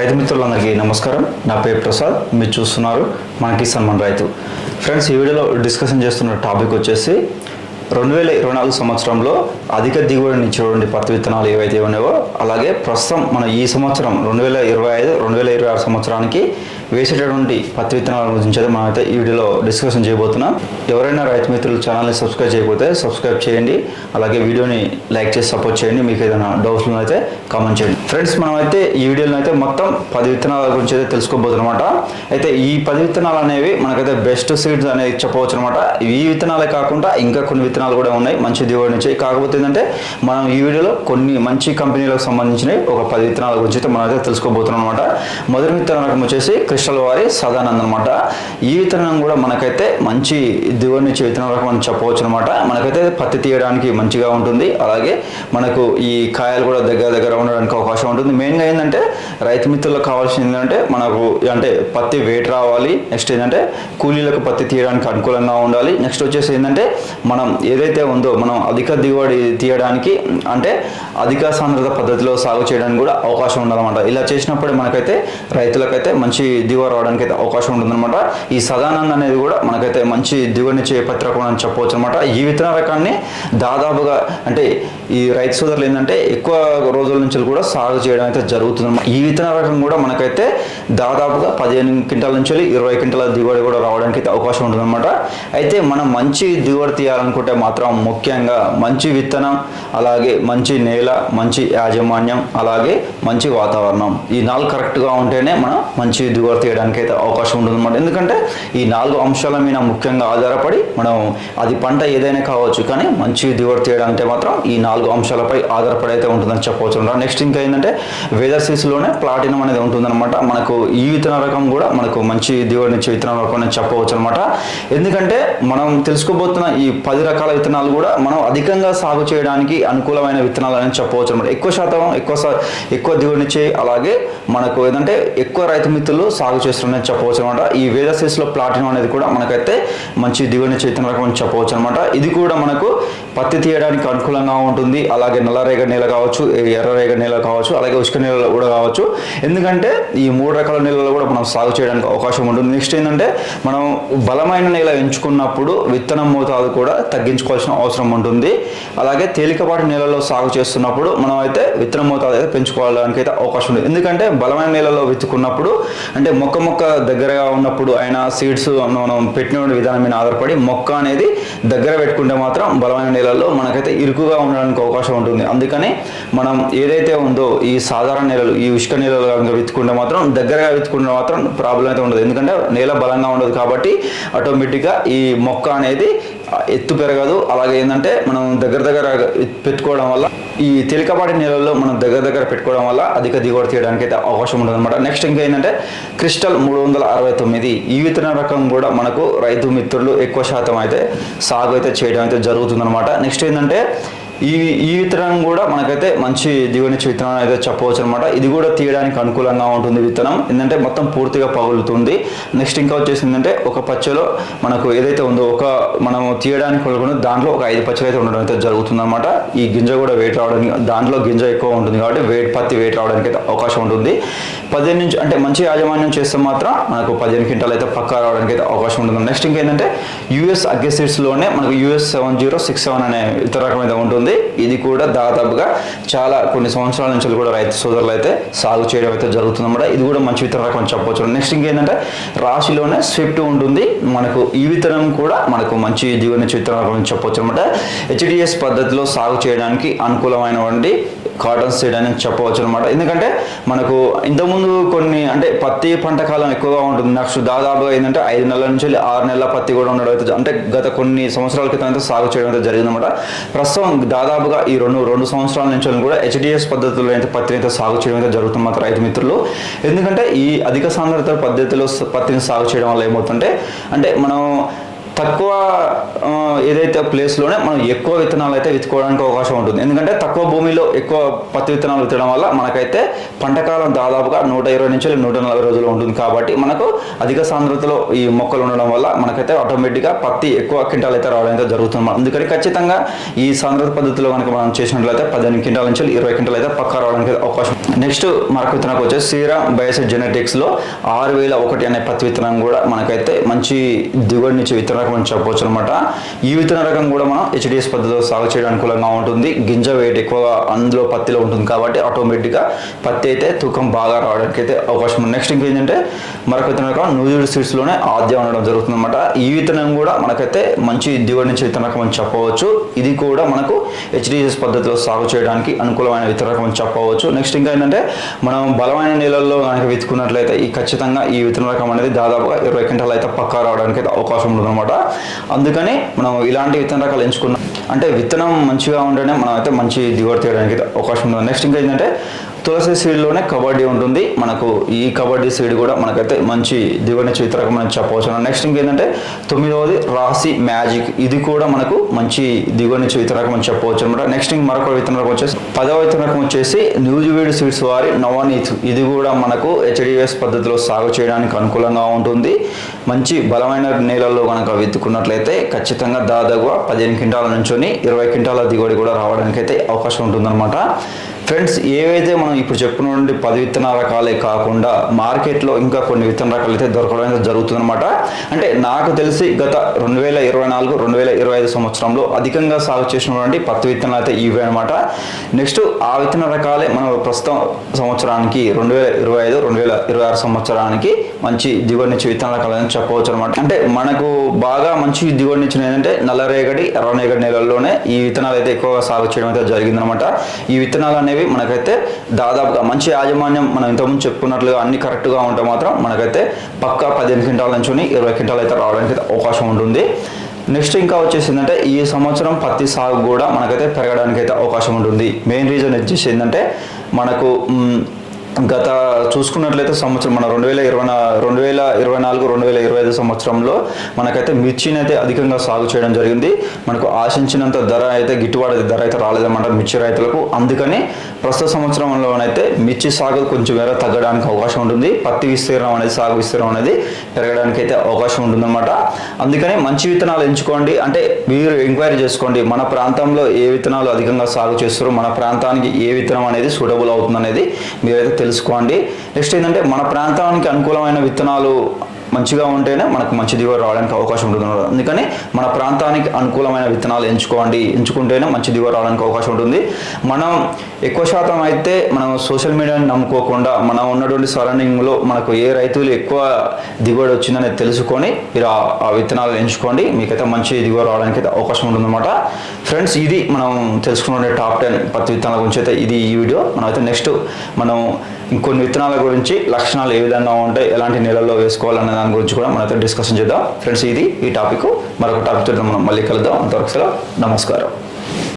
రైతు మిత్రులందరికీ నమస్కారం. నా పేరు ప్రసాద్. మీరు చూస్తున్నారు మన కిసాన్ మన రైతు. ఫ్రెండ్స్ ఈ వీడియోలో డిస్కషన్ చేస్తున్న టాపిక్ వచ్చేసి రెండు వేల ఇరవై నాలుగు సంవత్సరంలో అధిక దిగుబడిని ఇచ్చేటువంటి పత్తి విత్తనాలు ఏవైతే ఉన్నాయో అలాగే ప్రస్తుతం మన ఈ సంవత్సరం రెండు వేల ఇరవై ఐదు రెండు వేల ఇరవై ఆరు సంవత్సరానికి వేసేటటువంటి పత్తి విత్తనాల గురించి మనం అయితే ఈ వీడియోలో డిస్కషన్ చేయబోతున్నాం. ఎవరైనా రైతు మిత్రులు ఛానల్ని సబ్స్క్రైబ్ చేయకపోతే సబ్స్క్రైబ్ చేయండి. అలాగే వీడియోని లైక్ చేసి సపోర్ట్ చేయండి. మీకు ఏదైనా డౌట్స్ అయితే కామెంట్ చేయండి. ఫ్రెండ్స్ మనం అయితే ఈ వీడియోలో అయితే మొత్తం పది విత్తనాల గురించి అయితే తెలుసుకోబోతున్నాం అనమాట అయితే ఈ పది విత్తనాలు అనేవి మనకైతే బెస్ట్ సీడ్స్ అనేది చెప్పవచ్చు అనమాట ఈ విత్తనాలే కాకుండా ఇంకా కొన్ని విత్తనాలు కూడా ఉన్నాయి. మంచి దిగుబడి నుంచి. కాకపోతే ఏంటంటే మనం ఈ వీడియోలో కొన్ని మంచి కంపెనీలకు సంబంధించినవి ఒక పది విత్తనాల గురించి అయితే మనం అయితే తెలుసుకోబోతున్నాం అనమాట మొదటి విత్తనం రకం వచ్చేసి క్రిస్టల్ వారి సదానంద్ అనమాట ఈ విత్తనం కూడా మనకైతే మంచి దిగుబడి నుంచి విత్తనం రకం అని చెప్పవచ్చు అనమాట మనకైతే పత్తి తీయడానికి మంచిగా ఉంటుంది. అలాగే మనకు ఈ కాయలు కూడా దగ్గర దగ్గర ఉండడానికి అవకాశం ఉంటుంది. మెయిన్గా ఏంటంటే రైతు మిత్రులకు కావాల్సింది ఏంటంటే మనకు అంటే పత్తి వేట్ రావాలి. నెక్స్ట్ ఏంటంటే కూలీలకు పత్తి తీయడానికి అనుకూలంగా ఉండాలి. నెక్స్ట్ వచ్చేసి ఏంటంటే మనం ఏదైతే ఉందో మనం అధిక దిగుబడి తీయడానికి అంటే అధిక సాంద్రత పద్ధతిలో సాగు చేయడానికి కూడా అవకాశం ఉండాలన్నమాట. ఇలా చేసినప్పుడే మనకైతే రైతులకైతే మంచి దిగుబడి రావడానికి అయితే అవకాశం ఉంటుందన్నమాట. ఈ సదానంద్ అనేది కూడా మనకైతే మంచి దిగుబడినిచ్చే పత్తి రకం అని చెప్పవచ్చు అనమాట ఈ విత్తన రకాన్ని దాదాపుగా అంటే ఈ రైతు సోదరులు ఏంటంటే ఎక్కువ రోజుల నుంచి కూడా సాగు చేయడం అయితే జరుగుతుంది ఈ విత్తన రకం కూడా మనకైతే దాదాపుగా పదిహేను క్వింటాల నుంచి ఇరవై క్వింటాల దిగుబడి కూడా రావడానికి అయితే అవకాశం ఉంటుందన్నమాట. అయితే మనం మంచి దిగుబడి తీయాలనుకుంటే మాత్రం ముఖ్యంగా మంచి విత్తనం అలాగే మంచి నేల మంచి యాజమాన్యం అలాగే మంచి వాతావరణం ఈ నాలుగు కరెక్ట్గా ఉంటేనే మనం మంచి దిగుబడి తీయడానికి అయితే అవకాశం ఉంటుందన్నమాట. ఎందుకంటే ఈ నాలుగు అంశాల మీద ముఖ్యంగా ఆధారపడి మనం అది పంట ఏదైనా కావచ్చు కానీ మంచి దిగుబడి తీయడానికి మాత్రం ఈ నాలుగు అంశాలపై ఆధారపడి అయితే ఉంటుందని చెప్పవచ్చు నెక్స్ట్ ఇంకా ఏంటంటే వెదర్ సీస్లోనే ప్లాటినం అనేది ఉంటుందన్నమాట. మనకు ఈ విత్తన రకం కూడా మనకు మంచి దిగుబడి నుంచి విత్తన రకం అని చెప్పవచ్చు అనమాట ఎందుకంటే మనం తెలుసుకోబోతున్న ఈ పది రకాల విత్తనాలు కూడా మనం అధికంగా సాగు చేయడానికి అనుకూలమైన విత్తనాలు అని చెప్పవచ్చు అనమాట ఎక్కువ శాతం ఎక్కువ సా- ఎక్కువ దిగుబడినిచ్చే అలాగే మనకు ఏంటంటే ఎక్కువ రైతు మిత్రులు సాగు చేస్తున్నారని చెప్పవచ్చు అనమాట ఈ వేదశిస్లో ప్లాటినం అనేది కూడా మనకైతే మంచి దిగుబడినిచ్చే విత్తన రకం అని చెప్పవచ్చు అనమాట ఇది కూడా మనకు పత్తి తీయడానికి అనుకూలంగా ఉంటుంది. అలాగే నల్లరేగ నేల కావచ్చు ఎర్రరేగ నేల కావచ్చు అలాగే ఉష్క నేల కూడా కావచ్చు. ఎందుకంటే ఈ మూడు రకాల నేలలో కూడా మనం సాగు చేయడానికి అవకాశం ఉంటుంది. నెక్స్ట్ ఏంటంటే మనం బలమైన నేల ఎంచుకున్నప్పుడు విత్తనం మోతాదు కూడా తగ్గించుకోవాల్సిన అవసరం ఉంటుంది. అలాగే తేలికపాటి నేలలో సాగు చేస్తున్నప్పుడు మనం అయితే విత్తనం మోతాదు అయితే పెంచుకోవడానికి అయితే అవకాశం ఉంటుంది. ఎందుకంటే బలమైన నేలలో విత్తుకున్నప్పుడు అంటే మొక్క మొక్క దగ్గరగా ఉన్నప్పుడు అయినా సీడ్స్ మనం పెట్టిన విధానం మీద ఆధారపడి మొక్క అనేది దగ్గర పెట్టుకుంటే మాత్రం బలమైన నేలల్లో మనకైతే ఇరుకుగా ఉండడానికి అవకాశం ఉంటుంది. అందుకని మనం ఏదైతే ఉందో ఈ సాధారణ నేలలు ఈ ఉష్క నేలలు కనుక విత్తుకుంటే మాత్రం దగ్గరగా విత్తుకుంటే మాత్రం ప్రాబ్లం అయితే ఉండదు. ఎందుకంటే నేల బలంగా ఉండదు కాబట్టి ఆటోమేటిక్గా ఈ మొక్క అనేది ఎత్తు పెరగదు. అలాగే ఏంటంటే మనం దగ్గర దగ్గర పెట్టుకోవడం వల్ల ఈ తేలికపాటి నేలల్లో మనం దగ్గర దగ్గర పెట్టుకోవడం వల్ల అధిక దిగుబడి తీయడానికి అయితే అవకాశం ఉంటుంది అనమాట నెక్స్ట్ ఇంకా ఏంటంటే క్రిస్టల్ మూడు వందల అరవై తొమ్మిది ఈ విత్తన రకం కూడా మనకు రైతు మిత్రులు ఎక్కువ శాతం అయితే సాగు అయితే చేయడం అయితే జరుగుతుందన్నమాట. నెక్స్ట్ ఏంటంటే ఈ ఈ విత్తనం కూడా మనకైతే మంచి దిగునిచ్చే విత్తనం అయితే చెప్పవచ్చు అనమాట ఇది కూడా తీయడానికి అనుకూలంగా ఉంటుంది విత్తనం. ఏంటంటే మొత్తం పూర్తిగా పగులుతుంది. నెక్స్ట్ ఇంకా వచ్చేసి ఏంటంటే ఒక పచ్చలో మనకు ఏదైతే ఉందో ఒక మనం తీయడానికి కొనుక్కున్న దాంట్లో ఒక ఐదు పచ్చలు అయితే ఉండడం అయితే జరుగుతుంది అనమాట ఈ గింజ కూడా వెయిట్ రావడానికి దాంట్లో గింజ ఎక్కువ ఉంటుంది కాబట్టి వెయిట్ పత్తి వెయిట్ రావడానికి అయితే అవకాశం ఉంటుంది. పదిహేను నుంచి అంటే మంచి యాజమాన్యం చేస్తే మాత్రం మనకు పదిహేను క్వింటాలు అయితే పక్కా రావడానికి అయితే అవకాశం ఉంటుంది. నెక్స్ట్ ఇంకేంటంటే యూఎస్ అగ్రెసిడ్స్లోనే మనకు US seven zero six seven అనే ఇతర రకం అయితే ఉంటుంది. ఇది కూడా దాదాపుగా చాలా కొన్ని సంవత్సరాల నుంచి కూడా రైతు సోదరులు అయితే సాగు చేయడం అయితే జరుగుతుంది అన్నమాట ఇది కూడా మంచి విత్తన రకం చెప్పవచ్చు నెక్స్ట్ ఇంకేంటంటే రాశిలోనే స్విఫ్ట్ ఉంటుంది. మనకు ఈ విత్తనం కూడా మనకు మంచి జీవన విత్తన రకం చెప్పవచ్చు అనమాట హెచ్డిఎస్ పద్ధతిలో సాగు చేయడానికి అనుకూలమైనటువంటి కాటన్ సీడ్ అని చెప్పవచ్చు అనమాట ఎందుకంటే మనకు ఇంతకుముందు కొన్ని అంటే పత్తి పంట కాలం ఎక్కువగా ఉంటుంది. నెక్స్ట్ దాదాపుగా ఏంటంటే ఐదు నెలల నుంచి వెళ్ళి ఆరు నెలల పత్తి కూడా ఉండడం అయితే అంటే గత కొన్ని సంవత్సరాల క్రితం అయితే సాగు చేయడం అయితే జరిగిందన్నమాట. ప్రస్తుతం దాదాపుగా ఈ రెండు రెండు సంవత్సరాల నుంచి కూడా హెచ్డిఎస్ పద్ధతిలో అయితే పత్తిని అయితే సాగు చేయడం అయితే జరుగుతుంది మాత్రం రైతు మిత్రులు. ఎందుకంటే ఈ అధిక సాంద్రత పద్ధతిలో పత్తిని సాగు చేయడం వల్ల ఏమవుతుంటే అంటే మనం తక్కువ ఏదైతే ప్లేస్లోనే మనం ఎక్కువ విత్తనాలు అయితే విత్తుకోవడానికి అవకాశం ఉంటుంది. ఎందుకంటే తక్కువ భూమిలో ఎక్కువ పత్తి విత్తనాలు విత్తడం వల్ల మనకైతే పంటకాలం దాదాపుగా నూట ఇరవై నుంచి నూట నలభై రోజులు ఉంటుంది కాబట్టి మనకు అధిక సాంద్రతలో ఈ మొక్కలు ఉండడం వల్ల మనకైతే ఆటోమేటిక్గా పత్తి ఎక్కువ క్వింటాల్ అయితే రావడం అయితే జరుగుతుంది అందుకని ఖచ్చితంగా ఈ సాంద్రత పద్ధతిలో కనుక మనం చేసినట్లయితే పదిహేను క్వింటాల నుంచి ఇరవై క్వింటాల్ అయితే పక్కా రావడానికి అవకాశం నెక్స్ట్ మరొక విత్తనానికి వచ్చేసి సీరా బయోసెట్ జెనెటిక్స్లో ఆరు వేల ఒకటి అనే పత్తి విత్తనం కూడా మనకైతే మంచి దిగుబడినిచ్చే విత్తనం రకం అని చెప్పవచ్చు అనమాట ఈ విత్తన రకం కూడా మనం హెచ్డిఎస్ పద్ధతిలో సాగు చేయడానికి అనుకూలంగా ఉంటుంది. గింజ వెయిట్ ఎక్కువగా అందులో పత్తిలో ఉంటుంది కాబట్టి ఆటోమేటిక్గా పత్తి అయితే తూకం బాగా రావడానికి అయితే అవకాశం ఉంది. నెక్స్ట్ ఇంకేంటంటే మరొక విత్తన రకం న్యూజిల్ సీడ్స్లోనే ఆద్యం ఉండడం జరుగుతుంది అనమాట ఈ విత్తనం కూడా మనకైతే మంచి దిగుబడినిచ్చే విత్తన రకం అని చెప్పవచ్చు. ఇది కూడా మనకు హెచ్డిఎస్ పద్ధతిలో సాగు చేయడానికి అనుకూలమైన విత్తన రకం అని చెప్పవచ్చు. నెక్స్ట్ ఇంకా ఏంటంటే మనం బలమైన నీళ్ళల్లో కనుక విత్తుకున్నట్లయితే ఈ ఖచ్చితంగా ఈ విత్తన రకం అనేది దాదాపుగా ఇరవై క్వింటాలు అయితే పక్కా రావడానికి అయితే అవకాశం ఉంటుందన్నమాట. అందుకని మనం ఇలాంటి విత్తన రకాలు ఎంచుకున్నాం. అంటే విత్తనం మంచిగా ఉంటేనే మనం అయితే మంచి దిగుబడి తీయడానికి అవకాశం ఉంది. నెక్స్ట్ ఇంకా ఏంటంటే తులసి సీడ్లోనే కబడ్డీ ఉంటుంది. మనకు ఈ కబడ్డీ సీడ్ కూడా మనకైతే మంచి దిగుబడి చిత్రకం అని చెప్పవచ్చు నెక్స్ట్ ఇంకేంటంటే తొమ్మిదవది రాసి మ్యాజిక్. ఇది కూడా మనకు మంచి దిగుబడి విత్తనకం అని చెప్పవచ్చు అనమాట నెక్స్ట్ ఇంక మరొక విత్తనకం వచ్చేసి పదవ విత్తనకం వచ్చేసి న్యూజివీడ్ సీడ్స్ వారి నవనీత్. ఇది కూడా మనకు హెచ్డిఎస్ పద్ధతిలో సాగు చేయడానికి అనుకూలంగా ఉంటుంది. మంచి బలమైన నేలల్లో కనుక విత్తుకున్నట్లయితే ఖచ్చితంగా దాదాపుగా పదిహేను క్వింటాల నుంచి ఇరవై క్వింటాల దిగుబడి కూడా రావడానికి అయితే అవకాశం ఉంటుందన్నమాట. ఫ్రెండ్స్ ఏవైతే మనం ఇప్పుడు చెప్పుకున్నటువంటి పది విత్తన రకాలే కాకుండా మార్కెట్లో ఇంకా కొన్ని విత్తన రకాలు అయితే దొరకడం అయితే జరుగుతుందన్నమాట. అంటే నాకు తెలిసి గత రెండు వేల ఇరవై నాలుగు రెండు వేల ఇరవై ఐదు సంవత్సరంలో అధికంగా సాగు చేసినటువంటి పత్తి విత్తనాలు అయితే ఇవే అనమాట నెక్స్ట్ ఆ విత్తన రకాలే మనం ప్రస్తుతం సంవత్సరానికి రెండు వేల ఇరవై ఐదు రెండు వేల ఇరవై ఆరు సంవత్సరానికి మంచి దిగుబడినిచ్చే విత్తన రకాలు అని చెప్పవచ్చు అనమాట అంటే మనకు బాగా మంచి దిగుబడినిచ్చిన ఏంటంటే నల్లరేగడి ఎర్రనేగడి నెలల్లోనే ఈ విత్తనాలు అయితే ఎక్కువగా సాగు చేయడం అయితే జరిగిందనమాట ఈ విత్తనాలు అనేవి మనకైతే దాదాపుగా మంచి యాజమాన్యం మనం ఇంతకుముందు చెప్పుకున్నట్లుగా అన్ని కరెక్ట్గా ఉంటే మాత్రం మనకైతే పక్కా పదిహేను క్వింటాల నుంచి ఇరవై క్వింటాలు అయితే రావడానికి అయితే అవకాశం ఉంటుంది. నెక్స్ట్ ఇంకా వచ్చేసి ఏంటంటే ఈ సంవత్సరం పత్తి సాగు కూడా మనకైతే పెరగడానికి అయితే అవకాశం ఉంటుంది. మెయిన్ రీజన్ వచ్చేసి ఏంటంటే మనకు గత చూసుకున్నట్లయితే సంవత్సరం మన రెండు వేల ఇరవై రెండు వేల ఇరవై నాలుగు రెండు వేల ఇరవై ఐదు సంవత్సరంలో మనకైతే మిర్చిని అయితే అధికంగా సాగు చేయడం జరిగింది. మనకు ఆశించినంత ధర అయితే గిట్టుబాటు ధర అయితే రాలేదన్నమాట మిర్చి రైతులకు. అందుకని ప్రస్తుత సంవత్సరంలోనైతే మిర్చి సాగు కొంచెం మేర తగ్గడానికి అవకాశం ఉంటుంది. పత్తి విస్తీర్ణం అనేది సాగు విస్తీర్ణం అనేది పెరగడానికి అయితే అవకాశం ఉంటుందన్నమాట. అందుకని మంచి విత్తనాలు ఎంచుకోండి. అంటే మీరు ఎంక్వైరీ చేసుకోండి. మన ప్రాంతంలో ఏ విత్తనాలు అధికంగా సాగు చేస్తారో మన ప్రాంతానికి ఏ విత్తనం అనేది సూటబుల్ అవుతుంది అనేది మీరైతే తెలుసుకోండి. నెక్స్ట్ ఏంటంటే మన ప్రాంతానికి అనుకూలమైన విత్తనాలు మంచిగా ఉంటేనే మనకు మంచి దిగుబడి రావడానికి అవకాశం ఉంటుంది. అందుకని మన ప్రాంతానికి అనుకూలమైన విత్తనాలు ఎంచుకోండి. ఎంచుకుంటేనే మంచి దిగుబడి రావడానికి అవకాశం ఉంటుంది. మనం ఎక్కువ శాతం అయితే మనం సోషల్ మీడియాని నమ్ముకోకుండా మనం ఉన్నటువంటి సరౌండింగ్లో మనకు ఏ రైతులు ఎక్కువ దిగుబడి వచ్చిందని తెలుసుకొని మీరు ఆ ఆ విత్తనాలు ఎంచుకోండి. మీకైతే మంచి దిగుబడి రావడానికి అయితే అవకాశం ఉంటుందన్నమాట. ఫ్రెండ్స్ ఇది మనం తెలుసుకున్న టాప్ టెన్ పత్తి విత్తనాల గురించి అయితే ఇది ఈ వీడియో. మనం అయితే నెక్స్ట్ మనం ఇంకొన్ని విత్తనాల గురించి లక్షణాలు ఏ విధంగా ఉంటాయి ఎలాంటి నెలల్లో వేసుకోవాలనే దాని గురించి కూడా మనతో డిస్కషన్ చేద్దాం. ఫ్రెండ్స్ ఇది ఈ టాపిక్ మరొక టాపిక్ మనం మళ్ళీ కలుద్దాం. అంతవరకు నమస్కారం.